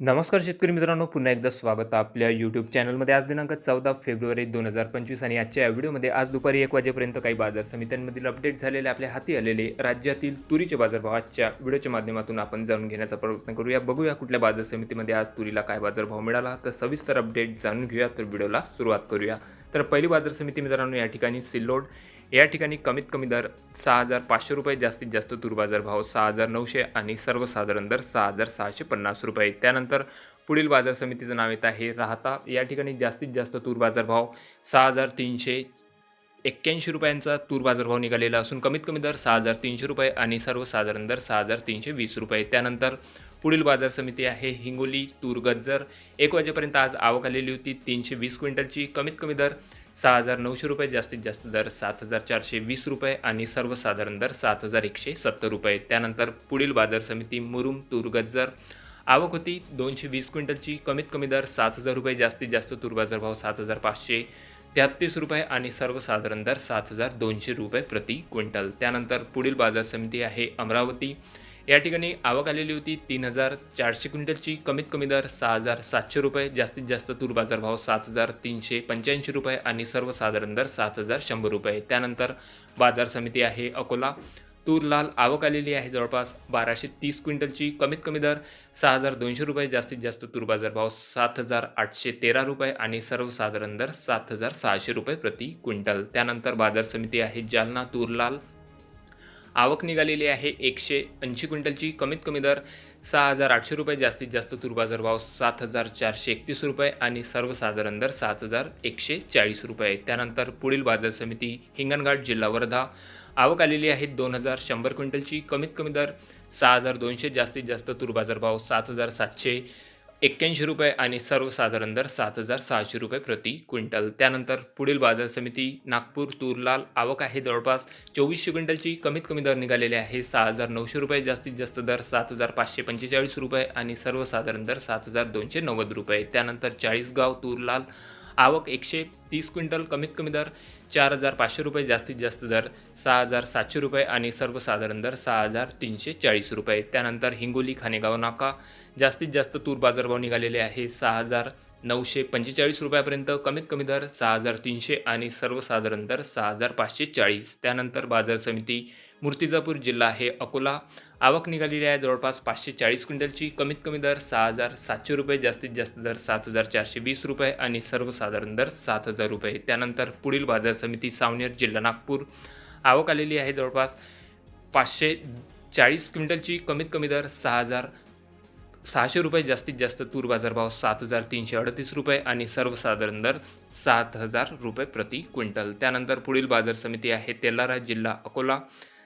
नमस्कार शेतकरी मित्रांनो पुन्हा एकदा स्वागत आपल्या यूट्यूब चॅनलमध्ये आज दिनांक चौदा फेब्रुवारी दोन हजार पंचवीस आणि आजच्या या व्हिडिओमध्ये आज दुपारी एक वाजेपर्यंत काही बाजार समित्यांमधील अपडेट झालेले आपल्या हाती आलेले राज्यातील तुरीचे बाजारभाव. आजच्या व्हिडिओच्या माध्यमातून आपण जाणून घेण्याचा प्रयत्न करूया. बघूया कुठल्या बाजार समितीमध्ये आज तुरीला काय बाजारभाव मिळाला. तर सविस्तर अपडेट जाणून घेऊया तर व्हिडिओला सुरुवात करूया. तर पहिली बाजार समिती मित्रांनो या ठिकाणी सिल्लोड या ठिकाणी कमीत कमी दर सहा हजार पाचशे रुपये जास्तीत जास्त तूर बाजारभाव सहा हजार नऊशे आणि सर्वसाधारण दर सहा हजार सहाशे पन्नास रुपये. त्यानंतर पुढील बाजार समितीचं नाव येत आहे राहता. या ठिकाणी जास्तीत जास्त तूर बाजार भाव सहा हजार तीनशे एक्क्याऐंशी रुपयांचा तूर बाजारभाव निघालेला असून कमीत कमी दर सहा हजार तीनशे रुपये आणि सर्वसाधारण दर सहा हजार तीनशे वीस रुपये. त्यानंतर पुढील बाजार समिती आहे हिंगोली तूर गज्जर. एक वाजेपर्यंत आज आवक आलेली होती तीनशे वीस क्विंटलची. कमीत कमी दर सहा हजार नऊशे रुपये जास्तीत जास्त दर सात हजार चारशे वीस रुपये आणि सर्वसाधारण दर सात हजार एकशे सत्तर रुपये. त्यानंतर पुढील बाजार समिती मुरुम तूर गज्जर. आवक होती दोनशे वीस क्विंटलची. कमीत कमी दर सात हजार रुपये जास्तीत जास्त तूर बाजारभाव सात हजार पाचशे तेहत्तीस रुपये आणि सर्वसाधारण दर सात हजार दोनशे रुपये प्रति क्विंटल. त्यानंतर पुढील बाजार समिती आहे अमरावती. या ठिकाणी आवक आलेली होती तीन हजार चारशे क्विंटलची. कमीत कमी दर सहा हजार सातशे रुपये. जास्तीत जास्त तूर बाजार भाव सात हजार तीनशे पंच्याऐंशी रुपये आणि सर्वसाधारण दर सात हजार शंभर रुपये. त्यानंतर बाजार समिती आहे अकोला. तूर लाल आवक आलेली आहे. जवळपास बाराशे तीस क्विंटलची कमीत कमी दर सहा हजार दोनशे रुपये जास्तीत जास्त तूर बाजार भाव सात हजार आठशे तेरा रुपये आणि सर्वसाधारण दर सात हजार सहाशे रुपये प्रति क्विंटल. त्यानंतर बाजार समिती आहे जालना तूर लाल आवक निघालेली आहे एकशे ऐंशी क्विंटलची. कमीत कमी दर सहा हजार आठशे रुपये जास्तीत जास्त तूर बाजार भाव सात हजार चारशे एकतीस रुपये आणि सर्वसाधारण दर सात हजार एकशे चाळीस रुपये. त्यानंतर पुढील बाजार समिती हिंगणघाट जिल्हा वर्धा. आवक आलेली आहे दोन हजार शंभर क्विंटलची. कमीत कमी दर सहा हजार दोनशे जास्तीत जास्त तूर बाजार भाव सात हजार सातशे एक्क्याऐंशी रुपये आणि सर्वसाधारण दर सात हजार सहाशे रुपये प्रति क्विंटल. त्यानंतर पुढील बाजार समिती नागपूर तूर लाल आवक आहे जवळपास चोवीसशे क्विंटलची. कमीत कमी दर निघालेले आहे सहा हजार नऊशे रुपये जास्तीत जास्त दर सात हजार पाचशे पंचेचाळीस रुपये आणि सर्वसाधारण दर सात हजार दोनशे नव्वद रुपये. त्यानंतर चाळीसगाव तूर लाल आवक एकशे तीस क्विंटल. कमीत कमी दर चार हजार पाचशे रुपये जास्तीत जास्त दर सहा हजार सातशे रुपये आणि सर्वसाधारण दर सहा हजार तीनशे चाळीस रुपये त्यानंतर हिंगोली खानेगाव नाका जास्तीत जास्त तूर बाजारभाव निघालेले आहे सहा हजार नऊशे पंचेचाळीस रुपयापर्यंत कमीत कमी दर सहा हजार तीनशे आणि सर्वसाधारण दर सहा हजार पाचशे चाळीस त्यानंतर बाजार समिती मूर्तिजापूर जिल्हा आहे अकोला. आवक निघालेली आहे जवळपास पाचशे चाळीस क्विंटलची. कमीत कमी दर सहा हजार सातशे रुपये जास्तीत जास्त दर सात हजार चारशे वीस रुपये आणि सर्वसाधारण दर सात हजार रुपये. त्यानंतर पुढील बाजार समिती सावनेर जिल्हा नागपूर. आवक आलेली आहे जवळपास पाचशे चाळीस क्विंटलची. कमीत कमी दर सहा हजार सहाशे रुपये जास्तीत जास्त तूर बाजारभाव सात हजार तीनशे अडतीस रुपये आणि सर्वसाधारण दर सात हजार रुपये प्रति क्विंटल. त्यानंतर पुढील बाजार समिती आहे तेलारा जिल्हा अकोला.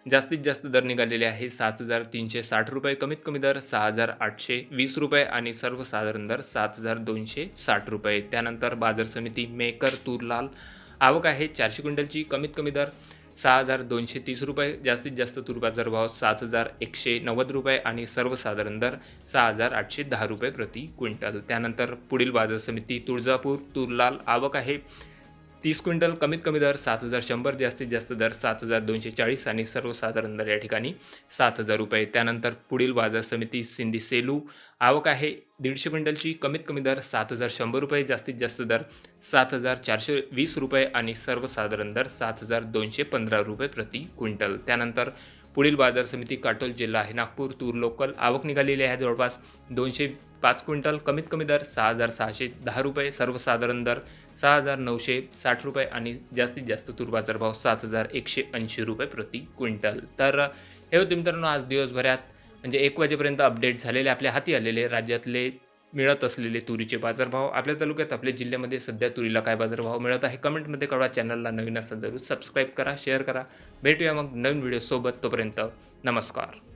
जास्तीत जास्त दर निघालेले आहे सात हजार तीनशे साठ रुपये कमीत कमी दर सहा हजार आठशे वीस रुपये आणि सर्वसाधारण दर सात हजार दोनशे साठ रुपये. त्यानंतर बाजार समिती मेकर तूर लाल आवक आहे चारशे क्विंटलची कमीत कमी दर सहा हजार दोनशे तीस रुपये जास्तीत जास्त तूर बाजार भाव सात हजार एकशे नव्वद रुपये आणि सर्वसाधारण दर सहा हजार आठशे दहा रुपये प्रति क्विंटल. त्यानंतर पुढील बाजार समिती तुळजापूर तूर लाल आवक आहे तीस क्विंटल कमीत कमी दर सात हजार शंभर जास्तीत जास्त दर सात हजार दोनशे चाळीस आणि सर्वसाधारण दर या ठिकाणी सात हजार रुपये. त्यानंतर पुढील बाजार समिती सिंधी सेलू. आवक आहे दीडशे क्विंटलची कमीत कमी दर सात हजार शंभर रुपये जास्तीत जास्त दर सात हजार चारशे वीस रुपये आणि सर्वसाधारण दर सात हजार दोनशे पंधरा रुपये प्रति क्विंटल. त्यानंतर पुढील बाजार समिती काटोल जिल्हा आहे. नागपूर तूर लोकल. आवक निघालेली आहे जवळपास दोनशे पाच क्विंटल कमीत कमी दर सहा हजार सहाशे दहा रुपये सर्वसाधारण दर सहा हजार नऊशे साठ रुपये आणि जास्तीत जास्त तूर बाजार भाव सात हजार एकशे ऐंशी रुपये प्रति क्विंटल. तर हे होते मित्रांनो आज दिवसभरात. म्हणजे एक वाजेपर्यंत अपडेट झालेले आपल्या हाती आलेले राज्यातले मिळत असलेले तुरीचे बाजारभाव आपल्या तालुक्यात आपल्या जिल्ह्यामध्ये सध्या तुरीला काय बाजारभाव मिळत आहे कमेंटमध्ये कळवा. चॅनलला नवीन असं जरूर सबस्क्राईब करा शेअर करा. भेटूया मग नवीन व्हिडिओसोबत तोपर्यंत नमस्कार.